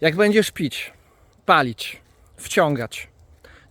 Jak będziesz pić, palić, wciągać,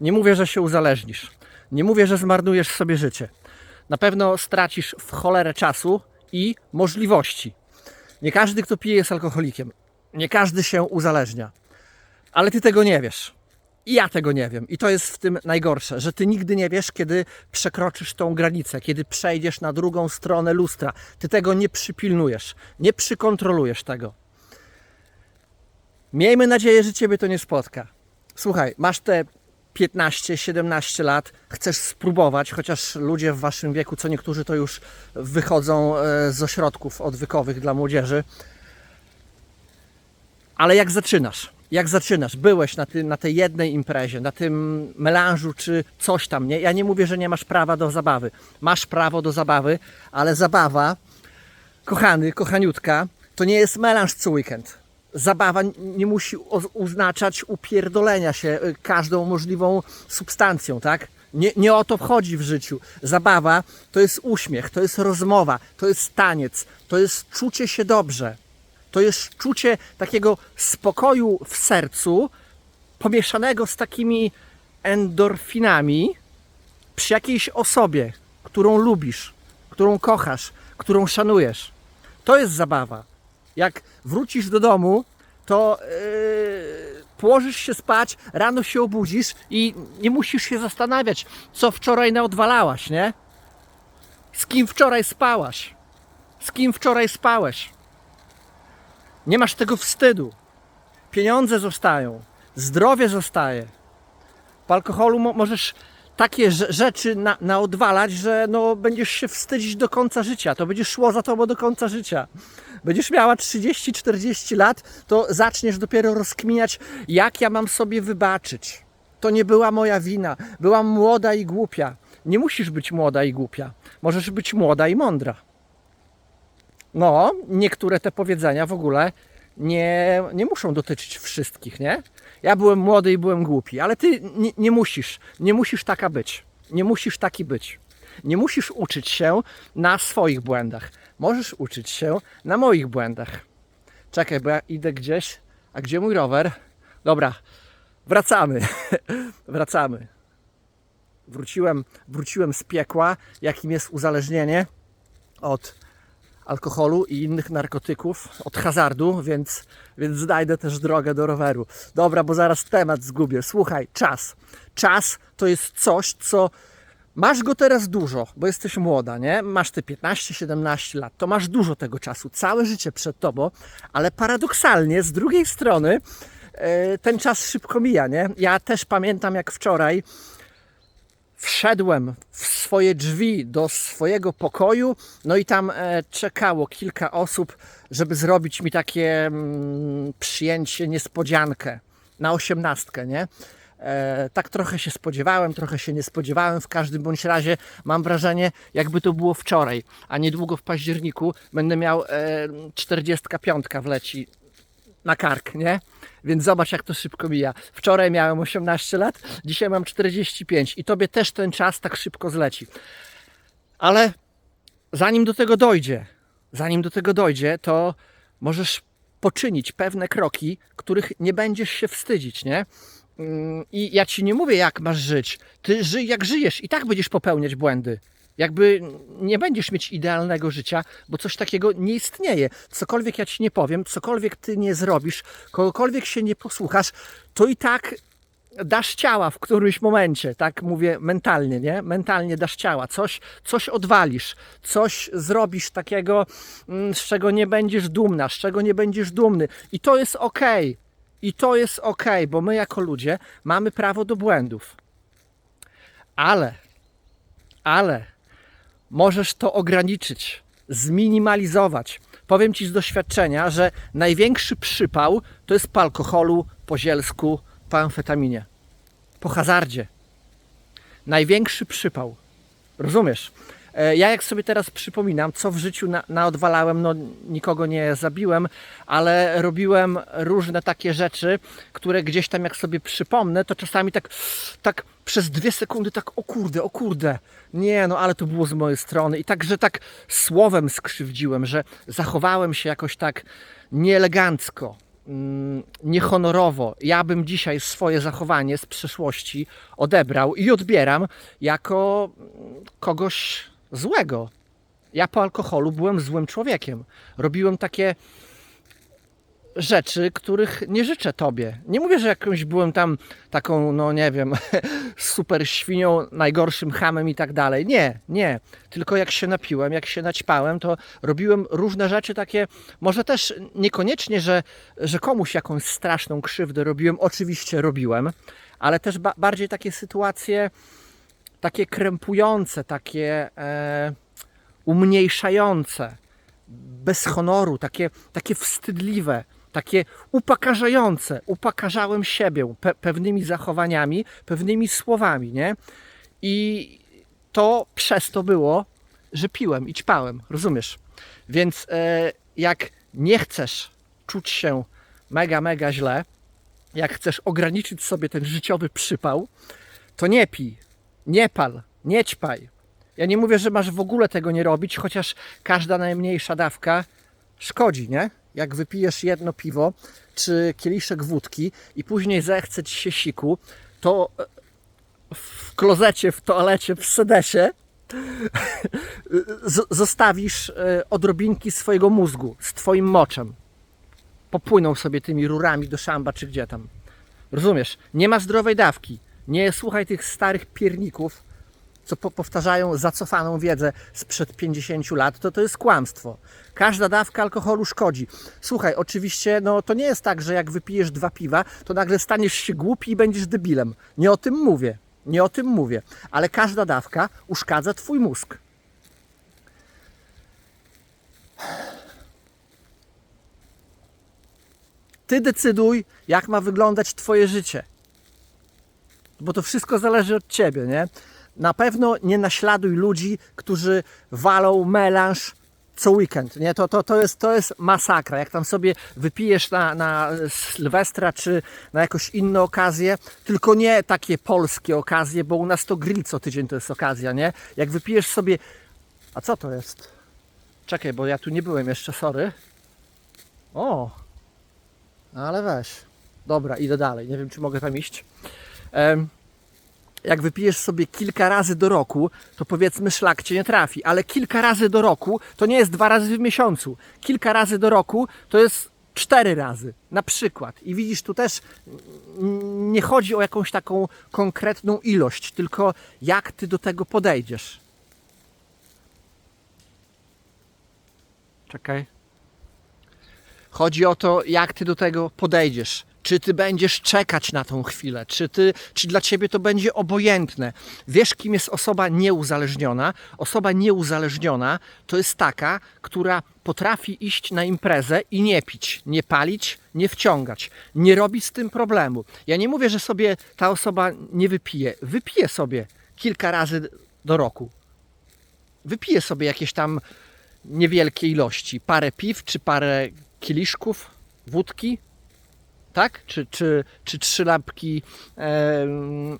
nie mówię, że się uzależnisz. Nie mówię, że zmarnujesz sobie życie. Na pewno stracisz w cholerę czasu i możliwości. Nie każdy, kto pije, jest alkoholikiem. Nie każdy się uzależnia. Ale ty tego nie wiesz. I ja tego nie wiem. I to jest w tym najgorsze, że ty nigdy nie wiesz, kiedy przekroczysz tą granicę, kiedy przejdziesz na drugą stronę lustra. Ty tego nie przypilnujesz, nie przykontrolujesz tego. Miejmy nadzieję, że ciebie to nie spotka. Słuchaj, masz te 15-17 lat, chcesz spróbować, chociaż ludzie w waszym wieku, co niektórzy to już wychodzą e, z ośrodków odwykowych dla młodzieży. Ale jak zaczynasz? Jak zaczynasz? Byłeś na, tym, na tej jednej imprezie, na tym melanżu czy coś tam, nie? Ja nie mówię, że nie masz prawa do zabawy. Masz prawo do zabawy, ale zabawa, kochany, kochaniutka, to nie jest melanż co weekend. Zabawa nie musi oznaczać upierdolenia się y, każdą możliwą substancją, tak? Nie, nie o to wchodzi w życiu. Zabawa to jest uśmiech, to jest rozmowa, to jest taniec, to jest czucie się dobrze. To jest czucie takiego spokoju w sercu, pomieszanego z takimi endorfinami przy jakiejś osobie, którą lubisz, którą kochasz, którą szanujesz. To jest zabawa. Jak wrócisz do domu, to yy, położysz się spać, rano się obudzisz i nie musisz się zastanawiać, co wczoraj naodwalałaś, nie? Z kim wczoraj spałaś? Z kim wczoraj spałeś? Nie masz tego wstydu. Pieniądze zostają, zdrowie zostaje. Po alkoholu mo- możesz takie rze- rzeczy na, naodwalać, że no, będziesz się wstydzić do końca życia. To będzie szło za tobą do końca życia. Będziesz miała 30-40 lat, to zaczniesz dopiero rozkminiać, jak ja mam sobie wybaczyć. To nie była moja wina. Byłam młoda i głupia. Nie musisz być młoda i głupia. Możesz być młoda i mądra. No, niektóre te powiedzenia w ogóle nie, nie muszą dotyczyć wszystkich, nie? Ja byłem młody i byłem głupi, ale ty nie, nie musisz, nie musisz taka być. Nie musisz taki być. Nie musisz uczyć się na swoich błędach. Możesz uczyć się na moich błędach. Czekaj, bo ja idę gdzieś. A gdzie mój rower? Dobra, wracamy. wracamy. Wróciłem, wróciłem z piekła, jakim jest uzależnienie od alkoholu i innych narkotyków, od hazardu, więc, więc znajdę też drogę do roweru. Dobra, bo zaraz temat zgubię. Słuchaj, czas. Czas to jest coś, co masz go teraz dużo, bo jesteś młoda, nie? Masz te 15-17 lat, to masz dużo tego czasu, całe życie przed tobą, ale paradoksalnie z drugiej strony e, ten czas szybko mija, nie? Ja też pamiętam jak wczoraj wszedłem w swoje drzwi do swojego pokoju, no i tam e, czekało kilka osób, żeby zrobić mi takie mm, przyjęcie, niespodziankę na osiemnastkę, nie? E, tak trochę się spodziewałem, trochę się nie spodziewałem. W każdym bądź razie mam wrażenie, jakby to było wczoraj, a niedługo w październiku będę miał e, 45 wleci na kark, nie? Więc zobacz, jak to szybko mija. Wczoraj miałem 18 lat, dzisiaj mam 45 i tobie też ten czas tak szybko zleci. Ale zanim do tego dojdzie, zanim do tego dojdzie, to możesz poczynić pewne kroki, których nie będziesz się wstydzić, nie? Mm, I ja ci nie mówię, jak masz żyć. Ty żyj jak żyjesz i tak będziesz popełniać błędy. Jakby nie będziesz mieć idealnego życia, bo coś takiego nie istnieje. Cokolwiek ja ci nie powiem, cokolwiek ty nie zrobisz, kogokolwiek się nie posłuchasz, to i tak dasz ciała w którymś momencie, tak mówię mentalnie, nie? Mentalnie dasz ciała, coś, coś odwalisz, coś zrobisz takiego, mm, z czego nie będziesz dumna, z czego nie będziesz dumny. I to jest ok. I to jest ok, bo my jako ludzie mamy prawo do błędów. Ale, ale możesz to ograniczyć, zminimalizować. Powiem Ci z doświadczenia, że największy przypał to jest po alkoholu, po zielsku, po amfetaminie, po hazardzie. Największy przypał. Rozumiesz? E, Ja jak sobie teraz przypominam, co w życiu na, naodwalałem, no nikogo nie zabiłem, ale robiłem różne takie rzeczy, które gdzieś tam jak sobie przypomnę, to czasami tak, tak przez dwie sekundy tak o kurde, o kurde, nie no ale to było z mojej strony. I tak, że tak słowem skrzywdziłem, że zachowałem się jakoś tak nieelegancko, mm, niehonorowo. Ja bym dzisiaj swoje zachowanie z przeszłości odebrał i odbieram jako kogoś złego. Ja po alkoholu byłem złym człowiekiem. Robiłem takie rzeczy, których nie życzę tobie. Nie mówię, że jakąś byłem tam taką, no nie wiem, super świnią, najgorszym hamem i tak dalej. Nie, nie. Tylko jak się napiłem, jak się naćpałem, to robiłem różne rzeczy takie, może też niekoniecznie, że, że komuś jakąś straszną krzywdę robiłem. Oczywiście robiłem, ale też ba bardziej takie sytuacje takie krępujące, takie e, umniejszające, bez honoru, takie, takie wstydliwe, takie upokarzające. Upokarzałem siebie pe pewnymi zachowaniami, pewnymi słowami, nie? I to przez to było, że piłem i ćpałem, rozumiesz? Więc e, jak nie chcesz czuć się mega, mega źle, jak chcesz ograniczyć sobie ten życiowy przypał, to nie pij, nie pal, nie ćpaj. Ja nie mówię, że masz w ogóle tego nie robić, chociaż każda najmniejsza dawka szkodzi, nie? Jak wypijesz jedno piwo czy kieliszek wódki i później zechce ci się siku, to e, w klozecie, w toalecie, w sedesie zostawisz e, odrobinki swojego mózgu z twoim moczem. Popłyną sobie tymi rurami do szamba czy gdzie tam. Rozumiesz? Nie ma zdrowej dawki. Nie słuchaj tych starych pierników, co po powtarzają zacofaną wiedzę sprzed 50 lat, to to jest kłamstwo. Każda dawka alkoholu szkodzi. Słuchaj, oczywiście, no to nie jest tak, że jak wypijesz dwa piwa, to nagle staniesz się głupi i będziesz debilem. Nie o tym mówię. Nie o tym mówię. Ale każda dawka uszkadza twój mózg. Ty decyduj, jak ma wyglądać twoje życie bo to wszystko zależy od ciebie, nie? Na pewno nie naśladuj ludzi, którzy walą melanż co weekend, nie? To, to, to, jest, to jest masakra. Jak tam sobie wypijesz na, na Sylwestra czy na jakąś inną okazję, tylko nie takie polskie okazje, bo u nas to grill co tydzień to jest okazja, nie? Jak wypijesz sobie... A co to jest? Czekaj, bo ja tu nie byłem jeszcze, sorry. O! Ale weź. Dobra, idę dalej. Nie wiem, czy mogę tam iść. Jak wypijesz sobie kilka razy do roku, to powiedzmy szlak cię nie trafi, ale kilka razy do roku to nie jest dwa razy w miesiącu. Kilka razy do roku to jest cztery razy na przykład. I widzisz, tu też nie chodzi o jakąś taką konkretną ilość, tylko jak ty do tego podejdziesz. Czekaj. Chodzi o to, jak ty do tego podejdziesz. Czy ty będziesz czekać na tą chwilę? Czy, ty, czy dla ciebie to będzie obojętne? Wiesz, kim jest osoba nieuzależniona? Osoba nieuzależniona to jest taka, która potrafi iść na imprezę i nie pić, nie palić, nie wciągać, nie robi z tym problemu. Ja nie mówię, że sobie ta osoba nie wypije. Wypije sobie kilka razy do roku. Wypije sobie jakieś tam niewielkie ilości, parę piw czy parę kieliszków wódki, tak? Czy, czy, czy trzy lampki e,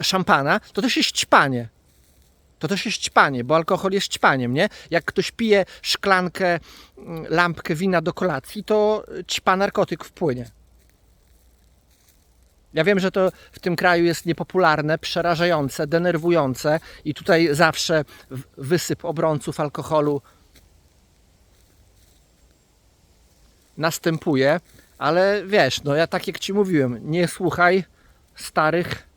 szampana, to też jest ćpanie. To też jest ćpanie, bo alkohol jest ćpaniem, nie? Jak ktoś pije szklankę, mm, lampkę wina do kolacji, to ćpa narkotyk wpłynie. Ja wiem, że to w tym kraju jest niepopularne, przerażające, denerwujące i tutaj zawsze wysyp obrońców alkoholu następuje, ale wiesz, no ja tak jak ci mówiłem, nie słuchaj starych,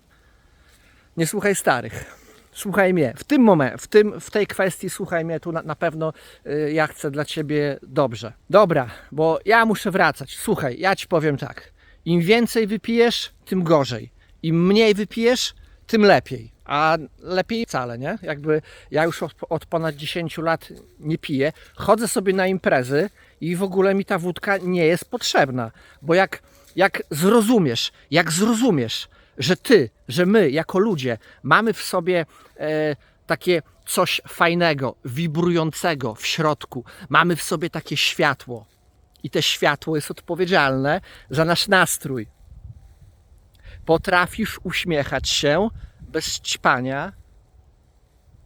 nie słuchaj starych. Słuchaj mnie. W tym momencie, w, tym, w tej kwestii słuchaj mnie, tu na, na pewno y, ja chcę dla ciebie dobrze. Dobra, bo ja muszę wracać. Słuchaj, ja ci powiem tak. Im więcej wypijesz, tym gorzej. Im mniej wypijesz, tym lepiej. A lepiej wcale, nie? Jakby ja już od, od ponad 10 lat nie piję. Chodzę sobie na imprezy i w ogóle mi ta wódka nie jest potrzebna. Bo jak, jak zrozumiesz, jak zrozumiesz, że ty, że my jako ludzie mamy w sobie e, takie coś fajnego, wibrującego w środku, mamy w sobie takie światło i te światło jest odpowiedzialne za nasz nastrój. Potrafisz uśmiechać się bez ćpania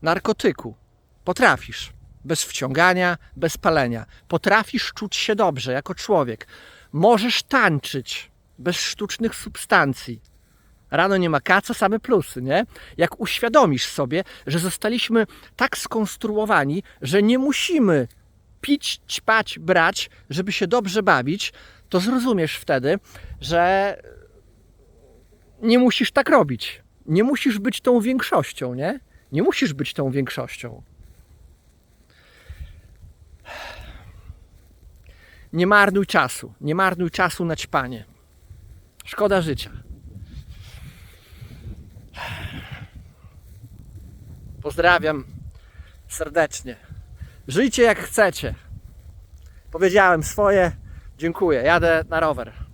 narkotyku. Potrafisz. Bez wciągania, bez palenia. Potrafisz czuć się dobrze jako człowiek. Możesz tańczyć bez sztucznych substancji. Rano nie ma kaca, same plusy, nie? Jak uświadomisz sobie, że zostaliśmy tak skonstruowani, że nie musimy pić, ćpać, brać, żeby się dobrze bawić, to zrozumiesz wtedy, że nie musisz tak robić. Nie musisz być tą większością, nie? Nie musisz być tą większością. Nie marnuj czasu. Nie marnuj czasu na ćpanie. Szkoda życia. Pozdrawiam serdecznie. Żyjcie jak chcecie. Powiedziałem swoje. Dziękuję. Jadę na rower.